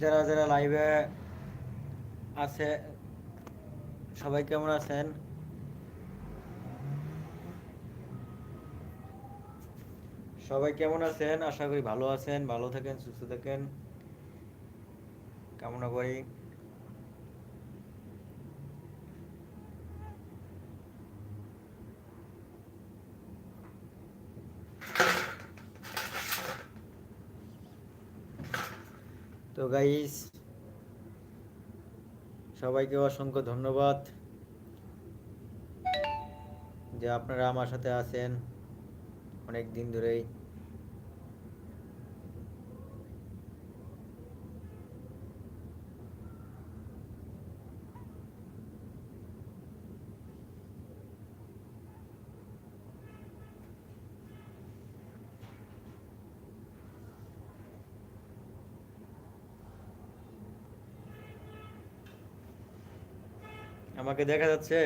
যারা যারা লাইভে আছে, সবাই কেমন আছেন? সবাই কেমন আছেন? আশা করি ভালো আছেন, ভালো থাকেন, সুস্থ থাকেন। কামনা করি। তো গাইস সবাইকে অসংখ্য ধন্যবাদ যে আপনারা আমার সাথে আছেন অনেক দিন ধরেই। আমাকে দেখা যাচ্ছে।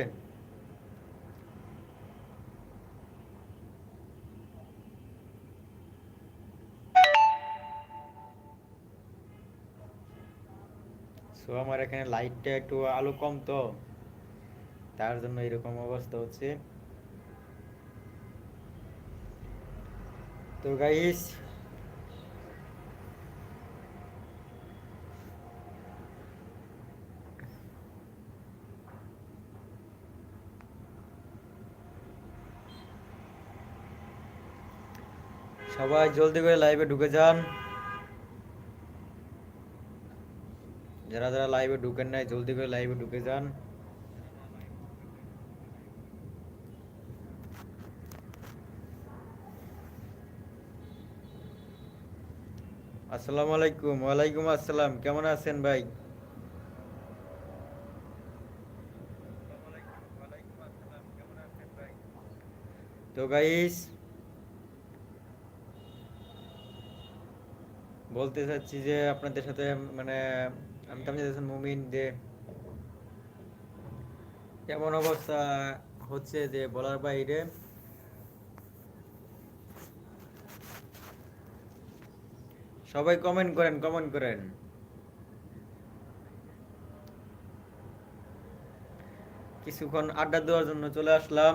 আমার এখানে লাইটটা একটু আলো কম তো। তার জন্য এরকম অবস্থা হচ্ছে। তো গাইস সবাই জলদি করে লাইভে ঢুকে যান। যারা যারা লাইভে ঢুকেন নাই, জলদি করে লাইভে ঢুকে যান। আসসালামু আলাইকুম, ওয়ালাইকুম আসসালাম, কেমন আছেন ভাই? তো গাইস বলতে চাচ্ছি যে আপনাদের সাথে মানে আমি তো জানেন মুমিন যে এমন অবস্থা হচ্ছে যে বলার বাইরে সবাই কমেন্ট করেন কমেন্ট করেন। কিছুক্ষণ আড্ডা দেওয়ার জন্য চলে আসলাম।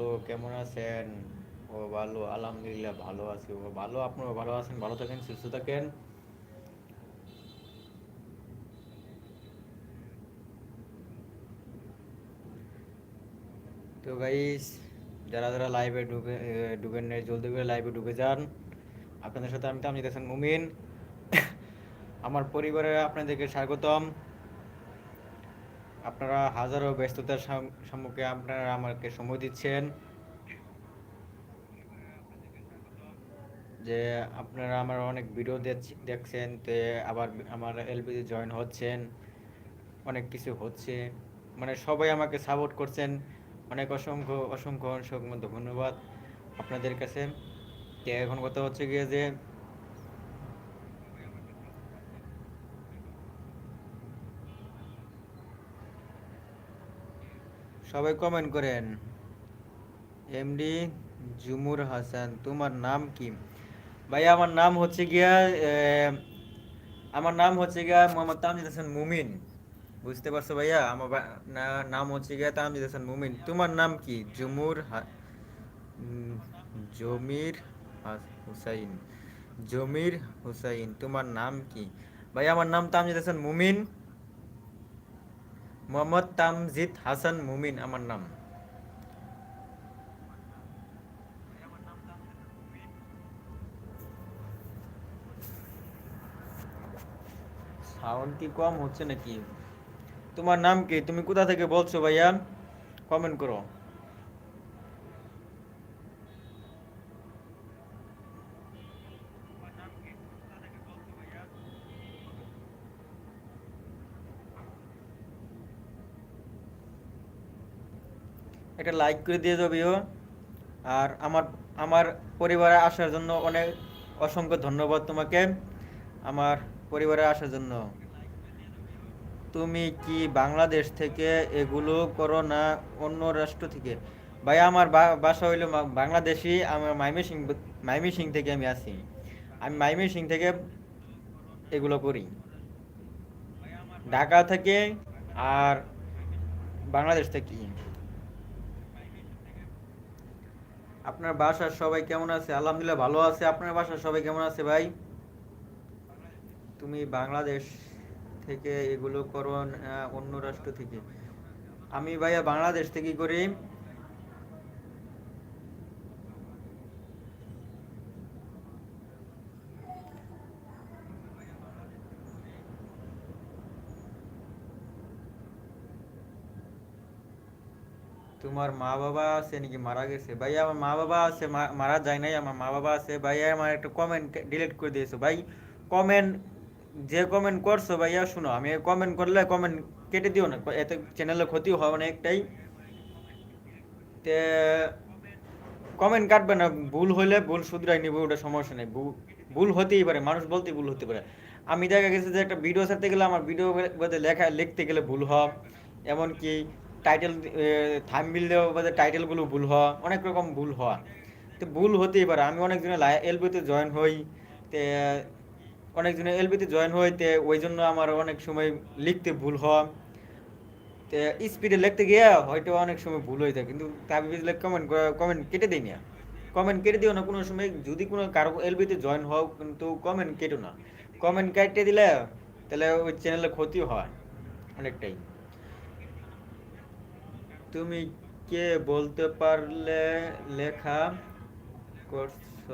ও কেমন আছেন? ও ভালো, আলহামদুলিল্লাহ ভালো আছি। ও ভালো আপনারা ভালো আছেন? ভালো থাকেন, সুস্থ থাকেন। তো গাইস যারা যারা লাইভে ঢুকে ঢুকেন জলদি করে লাইভে ঢুকে যান। আপনাদের সাথে আমি তামজিদ হাসান মুমিন। আমার পরিবারে আপনাদেরকে স্বাগতম। আপনারা হাজারো ব্যস্ততার সম্মুখে আপনারা আমাকে সময় দিচ্ছেন। যে আপনারা আমার অনেক ভিডিও দেখছ- দেখছেন, তে আবার আমার এলবিতে জয়েন হচ্ছেন। অনেক কিছু হচ্ছে। মানে সবাই আমাকে সাপোর্ট করছেন। অনেক অসংখ্য অসংখ্য অসংখ্য ধন্যবাদ আপনাদের কাছে। এখন কথা হচ্ছে গিয়ে যে সবাই কমেন্ট করেন। এমডি জুমুর হাসান, তোমার নাম কি? ভাই, আমার নাম হচ্ছে গিয়া আমার নাম হচ্ছে গিয়া মোহাম্মদ তামজিদ হাসান মুমিন। বুঝতে পারছ ভাইয়া? আমার নাম হচ্ছে গিয়া তামজিদ হাসান মুমিন। তোমার নাম কি? জুমুর জমির হুসাইন। জমির হুসাইন, তোমার নাম কি? ভাই, আমার নাম তামজিদ হাসান মুমিন। মোহাম্মদ তামজিদ হাসান মুমিন আমার নাম সাউন্ড কি কম হচ্ছে নাকি তোমার নাম কি তুমি কোথা থেকে বলছো ভাইয়া কমেন্ট করো একটা লাইক করে দিয়ে যাবিও। আর আমার আমার পরিবারে আসার জন্য অনেক অসংখ্য ধন্যবাদ তোমাকে, আমার পরিবারে আসার জন্য। তুমি কি বাংলাদেশ থেকে এগুলো করো না অন্য রাষ্ট্র থেকে? ভাই, আমার বাসা হইল বাংলাদেশি, আমার মাইমেসিং মাইমেসিং থেকে আমি আসি আমি মাইমেসিং থেকে এগুলো করি। ঢাকা থেকে আর বাংলাদেশ থেকে। আপনার বাসার সবাই কেমন আছে? আলহামদুলিল্লাহ ভালো আছে। আপনার বাসার সবাই কেমন আছে ভাই? তুমি বাংলাদেশ থেকে এগুলো করো অন্য রাষ্ট্র থেকে। আমি ভাইয়া বাংলাদেশ থেকে করি। তোমার মা বাবা আছে নাকি মারা গেছে? ভাইয়া, আমার মা বাবা আছে মারা যায় নাই, আমার মা বাবা আছে। ভাইয়া, আমার একটা কমেন্ট ডিলিট করে দিয়েছ। ভাই কমেন্ট যে কমেন্ট করছ ভাইয়া, শুনো, আমি কমেন্ট করলে কমেন্ট কেটে দিও না, এতে চ্যানেলে ক্ষতি হয় অনেকটাই। তে কমেন্ট কাটবে না, ভুল হলে ভুল শুধরাই নিব, ওটা সমস্যা নেই। ভুল হতেই পারে, মানুষ বলতেই ভুল হতে পারে। আমি দেখা গেছে যে একটা ভিডিও ছাড়তে গেলে, আমার ভিডিও লেখা, লিখতে গেলে ভুল হয়। এমনকি টাইটেল থাম্বনেল দেওয়া বাদে টাইটেলগুলো ভুল হওয়া, অনেক রকম ভুল হওয়া। তো ভুল হতেই পারে। আমি অনেক জনে এলবিতে জয়েন হই, তে অনেক জনে এলবিতে জয়েন হই, তে ওই জন্য আমার অনেক সময় লিখতে ভুল হওয়া। তে স্পিডে লিখতে গিয়ে হয়তো অনেক সময় ভুল হয়ে যায়। কিন্তু তাবি বুঝলে কমেন্ট কমেন্ট কেটে দিই না। কমেন্ট কেটে দিও না কোনো সময়। যদি কোনো কারও এলবিতে জয়েন হও, কিন্তু কমেন্ট কেটো না। কমেন্ট কেটে দিলে তাহলে ওই চ্যানেলে ক্ষতি হয়, অনেকটাই। তুমি কে বলতে পারলে লেখা করছ?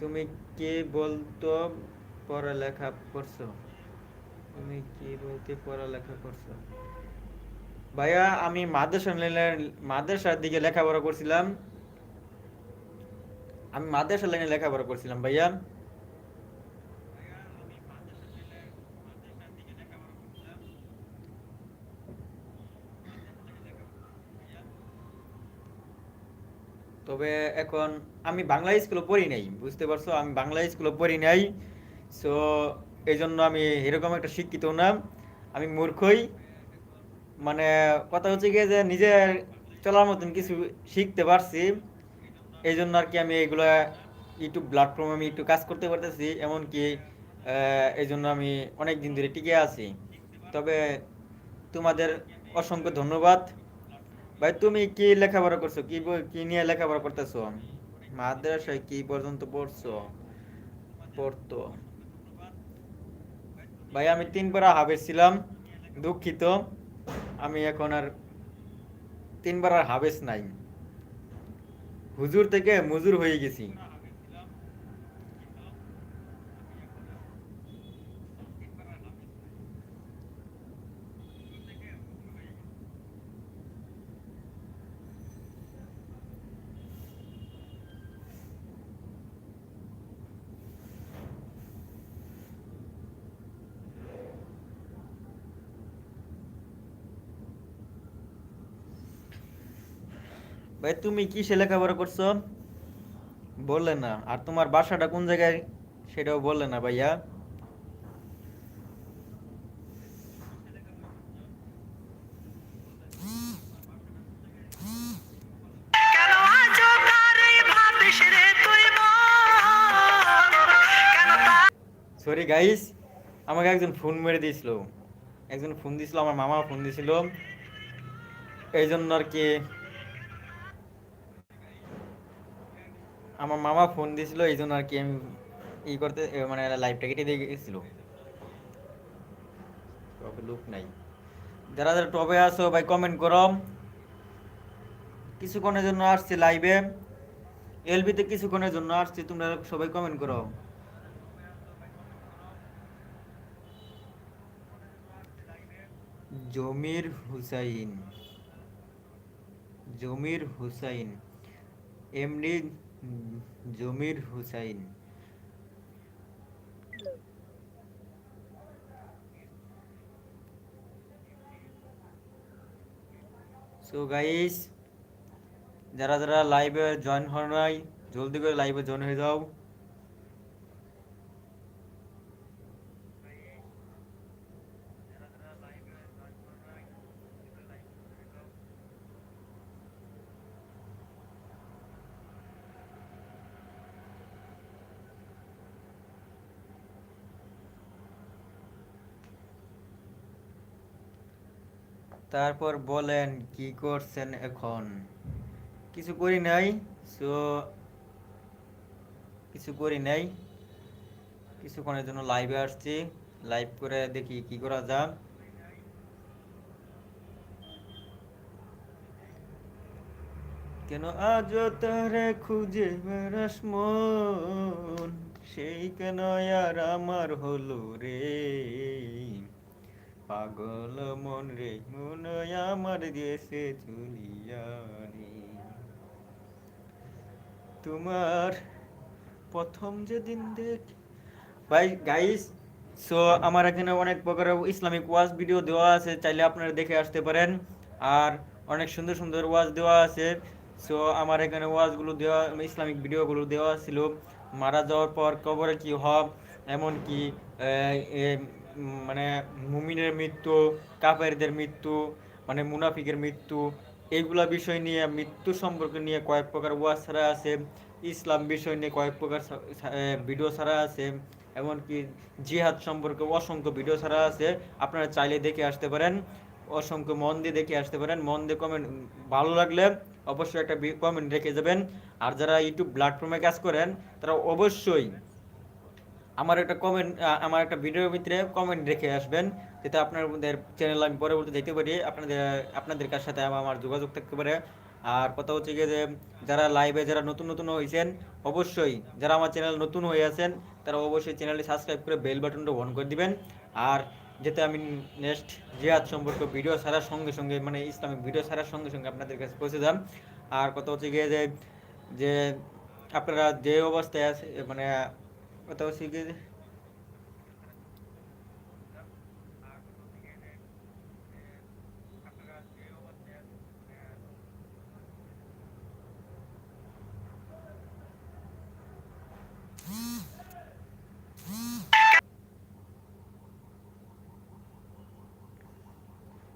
তুমি কে বলতো পড়ালেখা করছ? তুমি কি বলতে পড়ালেখা করছ? ভাইয়া, আমি মাদ্রাসা মাদ্রাসার দিকে লেখাপড়া করছিলাম। আমি মাদ্রাসা লাইনে লেখাপড়া করছিলাম, ভাইয়া। তবে এখন আমি বাংলা স্কুলে পড়ি নাই, বুঝতে পারছ? আমি বাংলা স্কুলে পড়ি নাই সো এই জন্য আমি এরকম একটা শিক্ষিত না। আমি মূর্খই। মানে কথা হচ্ছে গিয়ে যে নিজে চলার মতন কিছু শিখতে পারছি এই জন্য আর কি আমি এগুলো ইউটিউব প্ল্যাটফর্মে আমি একটু কাজ করতে পারতেছি, এমনকি এই জন্য আমি অনেক দিন ধরে টিকে আছি। তবে তোমাদের অসংখ্য ধন্যবাদ। ভাই, তুমি কি লেখাপড়া করছ? কি কি নিয়ে লেখাপড়া করতেছো? মাদ্রাসায় কি পর্যন্ত পড়ছো? পড়তো। ভাই, আমি তিন বার হাবের ছিলাম, দুঃখিত। আমি এখন আর তিনবার আর হাবেস নাই। হুজুর থেকে মুজুর হয়ে গেছি। ভাই তুমি কি কিসে লেখাপড়া করছ? বললে না। আর তোমার বাসাটা কোন জায়গায়? সেটাও বললে না ভাইয়া। সরি গাইস আমাকে একজন ফোন মেরে দিয়েছিল। একজন ফোন দিয়েছিল আমার মামা ফোন দিয়েছিল। এই জন্য আর কি আমার মামা ফোন দিয়েছিল এই জন্য আর কি আমি ই করতে মানে লাইভটা কেটে দিয়ে গেছিল। টপে লুক নাই। যারা যারা টপে আসো ভাই কমেন্ট করো। কিছুক্ষণের জন্য আসছি লাইভে এলবিতে কিছুক্ষণের জন্য আসছি, তোমরা সবাই কমেন্ট করো। জমির হুসাইন। জমির হুসাইন। এমডি জমির হুসাইন। সো গাইস যারা যারা লাইভে জয়েন হয় নাই, জলদি করে লাইভে জয়েন হয়ে যাও। তারপর বলেন, কি করছেন এখন? কিছু করি নাই। সো, কিছু করি নাই। কিছুক্ষণের জন্য লাইভে আসছি। লাইভ করে দেখি কি করা যায়। কেন আজ তারে খুঁজে বেড়াস মন? সেই কেন আর আমার হলো রে? পাগল মন রে, মন আমার দেশে চলিয়া রে। তোমার প্রথম যেদিন দেখ ভাই গাইস সো আমার এখানে অনেক প্রকার ইসলামিক ওয়াজ ভিডিও দেওয়া আছে, চাইলে আপনারা দেখে আসতে পারেন। আর অনেক সুন্দর সুন্দর ওয়াজ দেওয়া আছে। সো আমার এখানে ওয়াজগুলো দেওয়া, ইসলামিক ভিডিওগুলো দেওয়া ছিল। মারা যাওয়ার পর কবরে কি হব, এমনকি মানে মুমিনের মৃত্যু, কাফেরদের মৃত্যু মানে মুনাফিকের মৃত্যু এইগুলা বিষয় নিয়ে, মৃত্যু সম্পর্কে নিয়ে কয়েক প্রকার ওয়াজ ছাড়া আছে, ইসলাম বিষয় নিয়ে কয়েক প্রকার ভিডিও ছাড়া আছে, এমনকি জিহাদ সম্পর্কে অসংখ্য ভিডিও ছাড়া আছে, আপনারা চাইলে দেখে আসতে পারেন, অসংখ্য মন দিয়ে দেখে আসতে পারেন মন দিয়ে কমেন্ট ভালো লাগলে অবশ্যই একটা কমেন্ট রেখে যাবেন, আর যারা ইউটিউব প্ল্যাটফর্মে কাজ করেন, তারা অবশ্যই আমার একটা কমেন্ট আমার একটা ভিডিওর ভিতরে কমেন্ট রেখে আসবেন, যাতে আপনাদের চ্যানেল আমি পরবর্তী দেখতে পারি, আপনাদের আপনাদের কার সাথে আমার যোগাযোগ থাকতে পারে। আর কথা হচ্ছে গিয়ে যে, যারা লাইভে যারা নতুন নতুন হয়েছেন, অবশ্যই যারা আমার চ্যানেল নতুন হয়ে আছেন, তারা অবশ্যই চ্যানেলটি সাবস্ক্রাইব করে বেল বাটনটা অন করে দিবেন। আর যেতে আমি নেক্সট জিহাদ সম্পর্কে ভিডিও ছাড়ার সঙ্গে সঙ্গে মানে ইসলামিক ভিডিও ছাড়ার সঙ্গে সঙ্গে আপনাদের কাছে পৌঁছে যান। আর কথা হচ্ছে গিয়ে যে যে আপনারা যে অবস্থায় আছে মানে হচ্ছে গিয়ে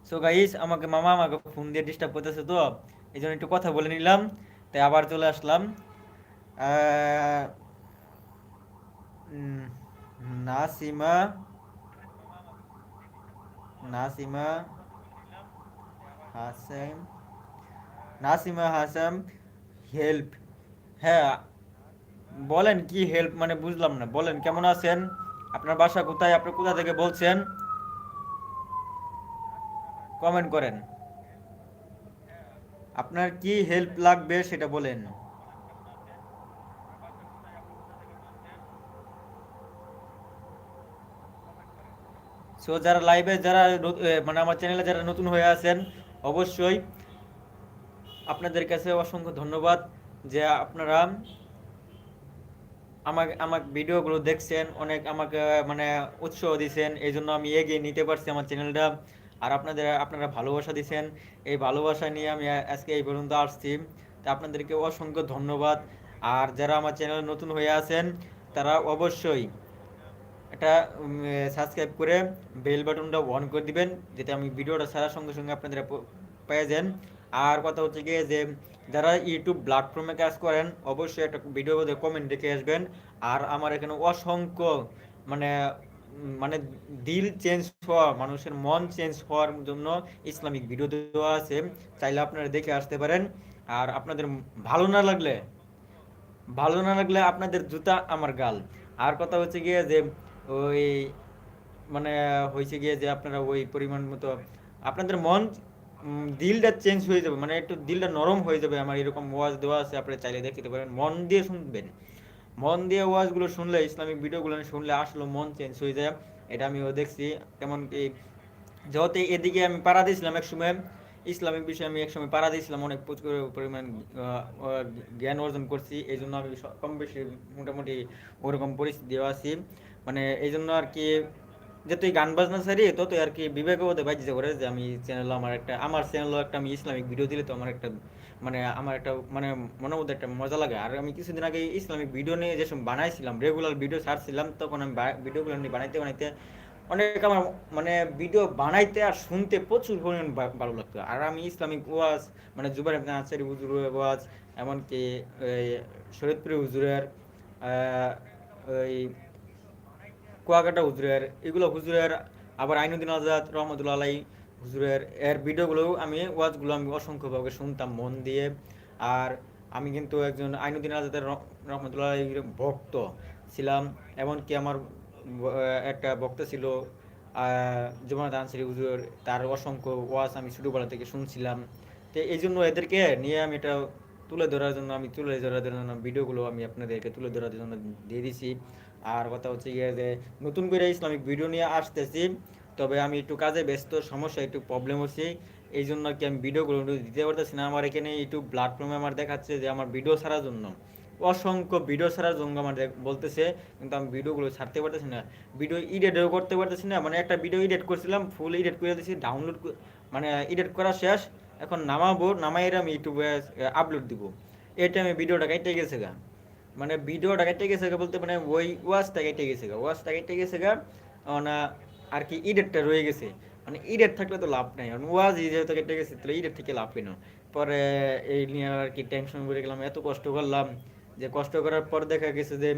সো গাইস আমাকে মামা আমাকে ফোন দিয়ে ডিস্টার্ব করতেছে তো এই জন্য একটু কথা বলে নিলাম, তাই আবার চলে আসলাম। নাসিমা নাসিমা হাসান নাসিমা হাসান হেল্প হ্যাঁ বলেন কি হেল্প মানে বুঝলাম না। বলেন, কেমন আছেন? আপনার বাসা কোথায়? আপনি কোথা থেকে বলছেন? কমেন্ট করেন। আপনার কি হেল্প লাগবে সেটা বলেন। সো যারা লাইভে যারা মানে আমার চ্যানেলে যারা নতুন হয়ে আছেন, অবশ্যই আপনাদের কাছে অসংখ্য ধন্যবাদ যে আপনারা আমাকে আমার ভিডিওগুলো দেখছেন, অনেক আমাকে মানে উৎসাহ দিয়েছেন এই জন্য আমি এগিয়ে নিতে পারছি আমার চ্যানেলটা আর আপনাদের, আপনারা ভালোবাসা দিয়েছেন এই ভালোবাসা নিয়ে আমি আজকে এই পর্যন্ত আসছি। তা আপনাদেরকে অসংখ্য ধন্যবাদ। আর যারা আমার চ্যানেলে নতুন হয়ে আছেন, তারা অবশ্যই এটা সাবস্ক্রাইব করে বেল বাটনটা অন করে দিবেন, যাতে আমি ভিডিওটা ছাড়ার সঙ্গে সঙ্গে আপনাদের পেয়ে যান। আর কথা হচ্ছে গিয়ে যে, যারা ইউটিউব প্ল্যাটফর্মে কাজ করেন, অবশ্যই একটা ভিডিও মধ্যে কমেন্ট রেখে আসবেন। আর আমার এখানে অসংখ্য মানে মানে দিল চেঞ্জ হওয়া, মানুষের মন চেঞ্জ হওয়ার জন্য ইসলামিক ভিডিও দেওয়া আছে। চাইলে আপনারা দেখে আসতে পারেন। আর আপনাদের ভালো না লাগলে, ভালো না লাগলে আপনাদের জুতা আমার গাল। আর কথা হচ্ছে গিয়ে যে ওই মানে হয়েছে গিয়ে যে আপনারা ওই পরিমাণ মতো, আপনাদের মন দিলটা চেঞ্জ হয়ে যাবে মানে একটু দিলটা নরম হয়ে যাবে, আমার এরকম ওয়াজ দেওয়া আছে, আপনারা চাইলে দেখতে পারেন, মন দিয়ে শুনবেন। মন দিয়ে ওয়াজগুলো শুনলে, ইসলামিক ভিডিওগুলো শুনলে আসলে মন চেঞ্জ হয়ে যায়, এটা আমিও দেখছি এমনকি যেহেতু এদিকে আমি পাড়া দিয়েছিলাম এক সময়, ইসলামিক বিষয়ে আমি এক সময় পাড়া দিয়েছিলাম, অনেক প্রচুর পরিমাণ জ্ঞান অর্জন করছি এই জন্য আমি কম বেশি মোটামুটি ওরকম পরিস্থিতিও আছি। মানে এই জন্য আর কি যতই গান বাজনা ছাড়ি তত আর কি বিবেক বোধে বাজিতে করে যে আমি চ্যানেল আমার একটা, আমার চ্যানেলও একটা আমি ইসলামিক ভিডিও দিলে তো আমার একটা মানে আমার একটা মানে মনের মধ্যে একটা মজা লাগে। আর আমি কিছুদিন আগে ইসলামিক ভিডিও নিয়ে যেসব বানাইছিলাম রেগুলার ভিডিও ছাড়ছিলাম, তখন আমি ভিডিওগুলো নিয়ে বানাইতে বানাইতে অনেক আমার মানে ভিডিও বানাইতে আর শুনতে প্রচুর পরিমাণ ভালো লাগতো। আর আমি ইসলামিক ওয়াজ মানে জুবাইর ইবনে আনসারী হুজুরের ওয়াজ, এমনকি শরীদপুরি হুজুরের ওই কুয়াকাটা হুজুরের, এগুলো হুজুরের, আবার আইনুদ্দিন আজাদ রহমতুল্লাহ আলাই হুজুরের, এর ভিডিওগুলো আমি ওয়াজগুলো আমি অসংখ্যভাবে শুনতাম মন দিয়ে। আর আমি কিন্তু একজন আইনুদ্দিন আজাদের রহ- রহমতুল্লাহ ভক্ত ছিলাম, এমনকি আমার একটা বক্তা ছিল জমানাত আনসারি হুজুর, তার অসংখ্য ওয়াজ আমি ছোটোবেলা থেকে শুনছিলাম। তো এই জন্য এদেরকে নিয়ে আমি এটা তুলে ধরার জন্য, আমি তুলে ধরার জন্য ভিডিওগুলো আমি আপনাদেরকে তুলে ধরার জন্য দিয়ে দিছি। আর কথা হচ্ছে গিয়ে যে নতুন করে ইসলামিক ভিডিও নিয়ে আসতেছি, তবে আমি একটু কাজে ব্যস্ত, সমস্যা, একটু প্রবলেম হচ্ছে। এই জন্য কি আমি ভিডিওগুলো দিতে পারতেছি না। আমার এখানে ইউটিউব প্ল্যাটফর্মে আমার দেখাচ্ছে যে আমার ভিডিও ছাড়ার জন্য। অসংখ্য ভিডিও ছাড়ার জন্য আমার বলতেছে, কিন্তু আমি ভিডিওগুলো ছাড়তে পারতেছি না। ভিডিও এডিটও করতে পারতেছি না। মানে একটা ভিডিও এডিট করছিলাম ফুল এডিট করে দিয়েছি ডাউনলোড মানে এডিট করা শেষ। এখন নামাবো নামাইয়ের আমি ইউটিউবে আপলোড দিব। এটা আমি ভিডিওটা কেটে গেছে গা। মানে ভিডিওটা কেটে গেছে বলতে মানে ওই ওয়াজটা কেটে গেছে ওয়াজটা কেটে গেছে গা না আর কি ইডেটটা রয়ে গেছে। মানে ইডেট থাকলে তো লাভ নাই। কারণ ওয়াজ যেহেতু কেটে গেছে, তাহলে ইডেট থেকে লাভ কেন? পরে এই নিয়ে আর কি টেনশন করে গেলাম, এত কষ্ট করলাম যে কষ্ট করার পর দেখা গেছে যে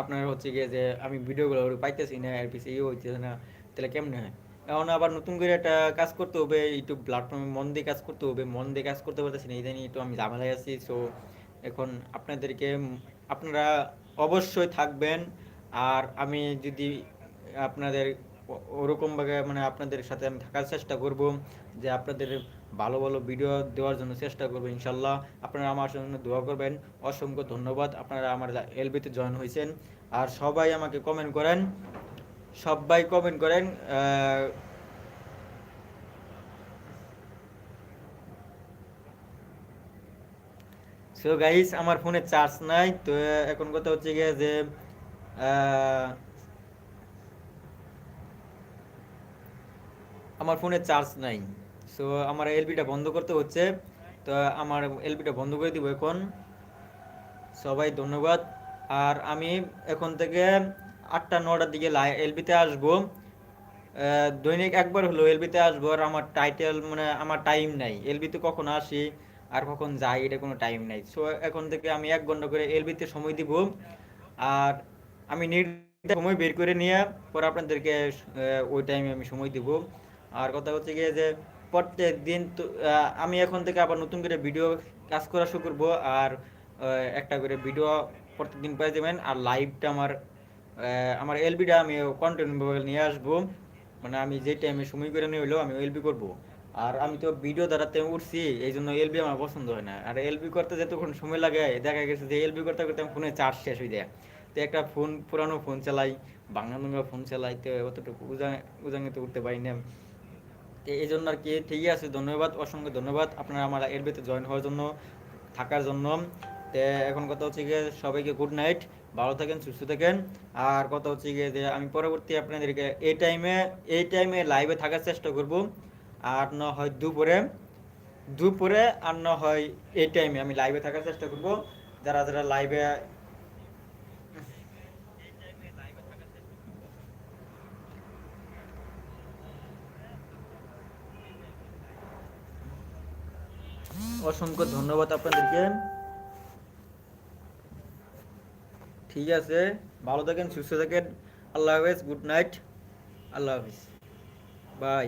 আপনার হচ্ছে গিয়ে যে আমি ভিডিওগুলো পাইতেছি না এর পিছিয়ে ইয়ে হইতেছে না, তাহলে কেমনে হয়? এখন আবার নতুন করে একটা কাজ করতে হবে ইউটিউব প্ল্যাটফর্মে মন দিয়ে কাজ করতে হবে, মন দিয়ে কাজ করতে পারতেছি না, ইদানি একটু আমি ঝামেলায় আছি সো এখন আপনাদেরকে, আপনারা অবশ্যই থাকবেন। আর আমি যদি আপনাদের ওরকমভাবে মানে আপনাদের সাথে আমি থাকার চেষ্টা করব, যে আপনাদের ভালো ভালো ভিডিও দেওয়ার জন্য চেষ্টা করব ইনশাল্লাহ। আপনারা আমার জন্য দোয়া করবেন। অসংখ্য ধন্যবাদ। আপনারা আমার এলবিতে জয়েন হয়েছেন। আর সবাই আমাকে কমেন্ট করেন। সবাই কমেন্ট করেন সো গাইস আমার ফোনে চার্জ নাই, তো এখন কথা হচ্ছে গিয়ে যে আমার ফোনে চার্জ নাই। সো আমার এলবিটা বন্ধ করতে হচ্ছে, তো আমার এলবিটা বন্ধ করে দিব এখন। সবাই ধন্যবাদ। আর আমি এখন থেকে আটটা, নটার দিকে এলবিতে আসব। দৈনিক একবার হলো এলবিতে আসব, আর আমার টাইটেল মানে আমার টাইম নাই। এলবিতে কখন আসি। আর কখন যাই, এটা কোনো টাইম নাই। সো এখন থেকে আমি এক ঘণ্টা করে এলবিতে সময় দিব। আর আমি নির্দিষ্ট সময় বের করে নিয়ে পরে আপনাদেরকে ওই টাইমে আমি সময় দিব। আর কথা হচ্ছে গিয়ে যে, প্রত্যেক দিন তো আমি এখন থেকে আবার নতুন করে ভিডিও কাজ করা শুরু করব। আর একটা করে ভিডিও প্রত্যেকদিন পেয়ে যাবেন। আর লাইভটা আমার আমার এলবিটা আমি কন্টেন্ট নিয়ে আসব। মানে আমি যে টাইমে সময় করে নিয়ে হইলেও আমি এলবি করব। আর আমি তো ভিডিও দ্বারাতে উঠছি এই জন্য এলবি আমার পছন্দ হয় না। আর এলবি করতে যতক্ষণ সময় লাগে, দেখা গেছে যে এলবি করতে করতে আমার ফোনে চার্জ শেষ হয়ে যায়। তো একটা ফোন পুরানো ফোন চালাই, বাংলা বাংলা ফোন চালাই, তো অতটুকু উজাং, উজাঙে তো উঠতে পারি না। তো এই জন্য আর কি ঠিকই আছে, ধন্যবাদ, অসংখ্য ধন্যবাদ। আপনারা আমার এলবিতে জয়েন হওয়ার জন্য, থাকার জন্য। তো এখন কথা হচ্ছে গিয়ে, সবাইকে গুড নাইট ভালো থাকেন, সুস্থ থাকেন। আর কথা হচ্ছে গিয়ে যে আমি পরবর্তী আপনাদেরকে এই টাইমে এই টাইমে লাইভে থাকার চেষ্টা করব। আর না হয় দুপুরে দুপুরে আর না হয় এই টাইমে আমি লাইভে থাকার চেষ্টা করব। যারা যারা লাইভে অসংখ্য ধন্যবাদ আপনাদেরকে। ঠিক আছে, ভালো থাকেন, সুস্থ থাকেন। আল্লাহ হাফেজ গুড নাইট আল্লাহ হাফেজ। বাই